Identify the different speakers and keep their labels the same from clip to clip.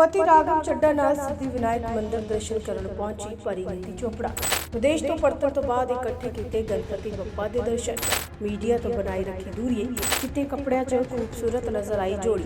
Speaker 1: ਪਤੀ ਰਾਘਵ ਚੱਡਾ ਨਾਲ ਸਿੱਧੀ ਵਿਨਾਇਕ ਮੰਦਿਰ ਦਰਸ਼ਨ ਕਰਨ ਪਹੁੰਚੀ ਪਰਿਣੀਤੀ ਚੋਪੜਾ। ਵਿਦੇਸ਼ ਤੋਂ ਪਰਤਣ ਤੋਂ ਬਾਅਦ ਇਕੱਠੇ ਕੀਤੇ ਗਣਪਤੀ ਬੱਪਾ ਦੇ ਦਰਸ਼ਨ। ਮੀਡੀਆ ਤੋਂ ਬਣਾਈ ਰੱਖੀ ਦੂਰੀ, ਚਿੱਟੇ ਕੱਪੜਿਆਂ 'ਚ ਖੂਬਸੂਰਤ ਨਜ਼ਰ ਆਈ ਜੋੜੀ।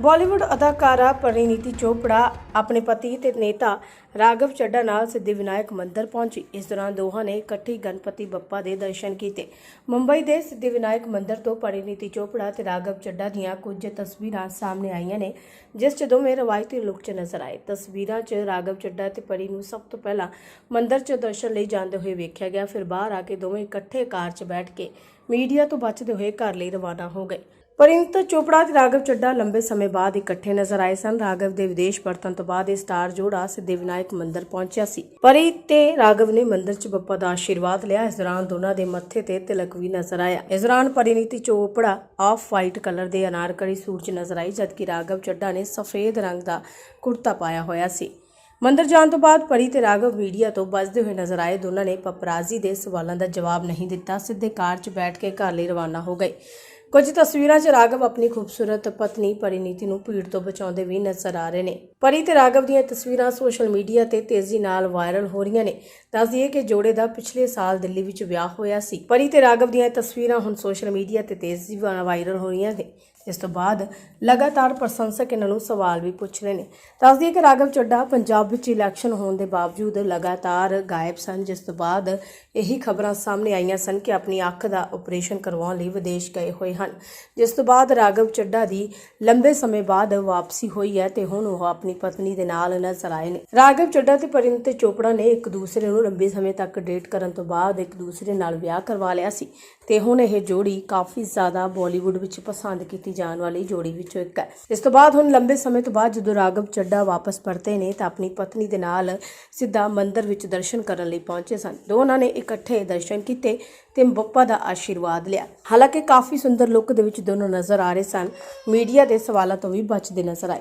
Speaker 1: ਬਾਲੀਵੁੱਡ ਅਦਾਕਾਰਾ ਪਰਿਨੀਤੀ ਚੋਪੜਾ, ਆਪਣੇ ਪਤੀ ਤੇ ਨੇਤਾ ਰਾਘਵ ਚੱਡਾ ਨਾਲ ਸਿੱਧੀ ਵਿਨਾਇਕ ਮੰਦਿਰ ਪਹੁੰਚੀ। ਇਸ ਦੌਰਾਨ ਦੋਹਾਂ ਨੇ ਇਕੱਠੀ ਗਣਪਤੀ ਬੱਪਾ ਦੇ ਦਰਸ਼ਨ ਕੀਤੇ। ਮੁੰਬਈ ਦੇ ਸਿੱਧੀ ਵਿਨਾਇਕ ਮੰਦਿਰ ਤੋਂ ਪਰਿਨੀਤੀ ਚੋਪੜਾ ਤੇ ਰਾਘਵ ਚੱਡਾ ਦੀਆਂ ਕੁਝ ਤਸਵੀਰਾਂ ਸਾਹਮਣੇ ਆਈਆਂ ਨੇ, ਜਿਸ 'ਚ ਦੋਵੇਂ ਰਵਾਇਤੀ ਲੁੱਕ 'ਚ ਨਜ਼ਰ ਆਏ। ਤਸਵੀਰਾਂ 'ਚ ਰਾਘਵ ਚੱਡਾ ਤੇ ਪਰੀ ਨੂੰ ਸਭ ਤੋਂ ਪਹਿਲਾਂ ਮੰਦਿਰ 'ਚ ਦਰਸ਼ਨ ਲਈ ਜਾਂਦੇ ਹੋਏ ਵੇਖਿਆ ਗਿਆ, ਫਿਰ ਬਾਹਰ ਆ ਕੇ ਦੋਵੇਂ ਇਕੱਠੇ ਕਾਰ 'ਚ ਬੈਠ ਕੇ ਮੀਡੀਆ ਤੋਂ ਬਚਦੇ ਹੋਏ ਘਰ ਲਈ ਰਵਾਨਾ ਹੋ ਗਏ। ਪਰਿੰਤ ਚੋਪੜਾ ਤੇ ਰਾਘਵ ਚੱਡਾ ਲੰਬੇ ਸਮੇਂ ਬਾਅਦ ਇਕੱਠੇ ਨਜ਼ਰ ਆਏ ਸਨ। ਰਾਘਵ ਦੇ ਵਿਦੇਸ਼ ਪਰਤਣ ਤੋਂ ਬਾਅਦ ਇਹ ਸਟਾਰ ਜੋੜਾ ਸਿੱਧੇ ਵਿਨਾਇਕ ਮੰਦਿਰ ਪਹੁੰਚਿਆ ਸੀ। ਪਰੀ ਤੇ ਰਾਘਵ ਨੇ ਮੰਦਿਰ 'ਚ ਬੱਪਾ ਦਾ ਆਸ਼ੀਰਵਾਦ ਲਿਆ। ਇਸ ਦੌਰਾਨ ਦੋਨਾਂ ਦੇ ਮੱਥੇ ਤੇ ਤਿਲਕ ਵੀ ਨਜ਼ਰ ਆਇਆ। ਇਸ ਦੌਰਾਨ Parineeti Chopra off white colour ਦੇ ਅਨਾਰਕਲੀ ਸੂਟ 'ਚ ਨਜ਼ਰ ਆਈ, ਜਦਕਿ ਰਾਘਵ ਚੱਡਾ ਨੇ ਸਫੇਦ ਰੰਗ ਦਾ ਕੁੜਤਾ ਪਾਇਆ ਹੋਇਆ ਸੀ। ਮੰਦਰ ਜਾਣ ਤੋਂ ਬਾਅਦ ਪਰੀ ਤੇ ਰਾਘਵ ਮੀਡੀਆ ਤੋਂ ਬਚਦੇ ਹੋਏ ਨਜ਼ਰ ਆਏ। ਦੋਨਾਂ ਨੇ ਪਪਰਾਜ਼ੀ ਦੇ ਸਵਾਲਾਂ ਦਾ ਜਵਾਬ ਨਹੀਂ ਦਿੱਤਾ। ਸਿੱਧੇ ਕਾਰ 'ਚ ਬੈਠ ਕੇ ਘਰ ਲਈ ਰਵਾਨਾ ਹੋ ਗਏ। ਕੁਝ ਤਸਵੀਰਾਂ 'ਚ ਰਾਘਵ ਆਪਣੀ ਖੂਬਸੂਰਤ ਪਤਨੀ ਪਰਿਨੀਤੀ ਨੂੰ ਭੀੜ ਤੋਂ ਬਚਾਉਂਦੇ ਵੀ ਨਜ਼ਰ ਆ ਰਹੇ ਨੇ। ਪਰੀ ਤੇ ਰਾਘਵ ਦੀਆਂ ਤਸਵੀਰਾਂ ਸੋਸ਼ਲ ਮੀਡੀਆ ਤੇ ਤੇਜ਼ੀ ਨਾਲ ਵਾਇਰਲ ਹੋ ਰਹੀਆਂ ਨੇ। ਦੱਸ ਦਈਏ ਕਿ ਜੋੜੇ ਦਾ ਪਿਛਲੇ ਸਾਲ ਦਿੱਲੀ ਵਿੱਚ ਵਿਆਹ ਹੋਇਆ ਸੀ। ਪਰੀ ਤੇ ਰਾਘਵ ਦੀਆਂ ਤਸਵੀਰਾਂ ਹੁਣ ਸੋਸ਼ਲ ਮੀਡੀਆ ਤੇ ਤੇਜ਼ੀ ਨਾਲ ਵਾਇਰਲ ਹੋ ਰਹੀਆਂ ਨੇ। ਇਸ ਤੋਂ ਬਾਅਦ ਲਗਾਤਾਰ ਪ੍ਰਸ਼ੰਸਕ ਇਹਨਾਂ ਨੂੰ ਸਵਾਲ ਵੀ ਪੁੱਛ ਰਹੇ ਨੇ। ਦੱਸ ਦਈਏ ਕਿ ਰਾਘਵ ਚੱਡਾ ਪੰਜਾਬ ਵਿੱਚ ਇਲੈਕਸ਼ਨ ਹੋਣ ਦੇ ਬਾਵਜੂਦ ਲਗਾਤਾਰ ਗਾਇਬ ਸਨ, ਜਿਸ ਤੋਂ ਬਾਅਦ ਇਹੀ ਖਬਰਾਂ ਸਾਹਮਣੇ ਆਈਆਂ ਸਨ ਕਿ ਆਪਣੀ ਅੱਖ ਦਾ ਆਪਰੇਸ਼ਨ ਕਰਵਾਉਣ ਲਈ ਵਿਦੇਸ਼ ਗਏ ਹੋਏ ਹਨ। ਜਿਸ ਤੋਂ ਬਾਅਦ ਰਾਘਵ ਚੱਡਾ ਦੀ ਲੰਬੇ ਸਮੇਂ ਬਾਅਦ ਵਾਪਸੀ ਹੋਈ ਹੈ ਤੇ ਹੁਣ ਉਹ ਆਪਣੀ ਪਤਨੀ ਦੇ ਨਾਲ ਨਜ਼ਰ ਆਏ ਨੇ। ਰਾਘਵ ਚੱਡਾ ਤੇ ਪਰਿਣੀਤੀ ਚੋਪੜਾ ਨੇ ਇੱਕ ਦੂਸਰੇ ਨੂੰ ਲੰਬੇ ਸਮੇਂ ਤੱਕ ਡੇਟ ਕਰਨ ਤੋਂ ਬਾਅਦ ਇੱਕ ਦੂਸਰੇ ਨਾਲ ਵਿਆਹ ਕਰਵਾ ਲਿਆ ਸੀ ਤੇ ਹੁਣ ਇਹ ਜੋੜੀ ਕਾਫੀ ਜ਼ਿਆਦਾ ਬਾਲੀਵੁੱਡ ਵਿੱਚ ਪਸੰਦ ਕੀਤੀ ਜਾਣ ਵਾਲੀ ਜੋੜੀ ਵਿੱਚੋਂ ਇੱਕ ਹੈ। ਇਸ ਤੋਂ ਬਾਅਦ ਹੁਣ ਲੰਬੇ ਸਮੇਂ ਤੋਂ ਬਾਅਦ ਜਦੋਂ ਰਾਘਵ ਚੱਡਾ ਵਾਪਸ ਪਰਤੇ ਨੇ ਤਾਂ ਆਪਣੀ ਪਤਨੀ ਦੇ ਨਾਲ ਸਿੱਧਾ ਮੰਦਿਰ ਵਿੱਚ ਦਰਸ਼ਨ ਕਰਨ ਲਈ ਪਹੁੰਚੇ ਸਨ। ਦੋਨਾਂ ਨੇ ਇਕੱਠੇ ਦਰਸ਼ਨ ਕੀਤੇ ਤੇ ਬੱਪਾ ਦਾ ਆਸ਼ੀਰਵਾਦ ਲਿਆ। ਹਾਲਾਂਕਿ ਕਾਫੀ ਸੁੰਦਰ ਲੁੱਕ ਦੇ ਵਿੱਚ ਦੋਨੋਂ ਨਜ਼ਰ ਆ ਰਹੇ ਸਨ। ਮੀਡੀਆ ਦੇ ਸਵਾਲਾਂ ਤੋਂ ਵੀ ਬਚਦੇ ਨਜ਼ਰ ਆਏ।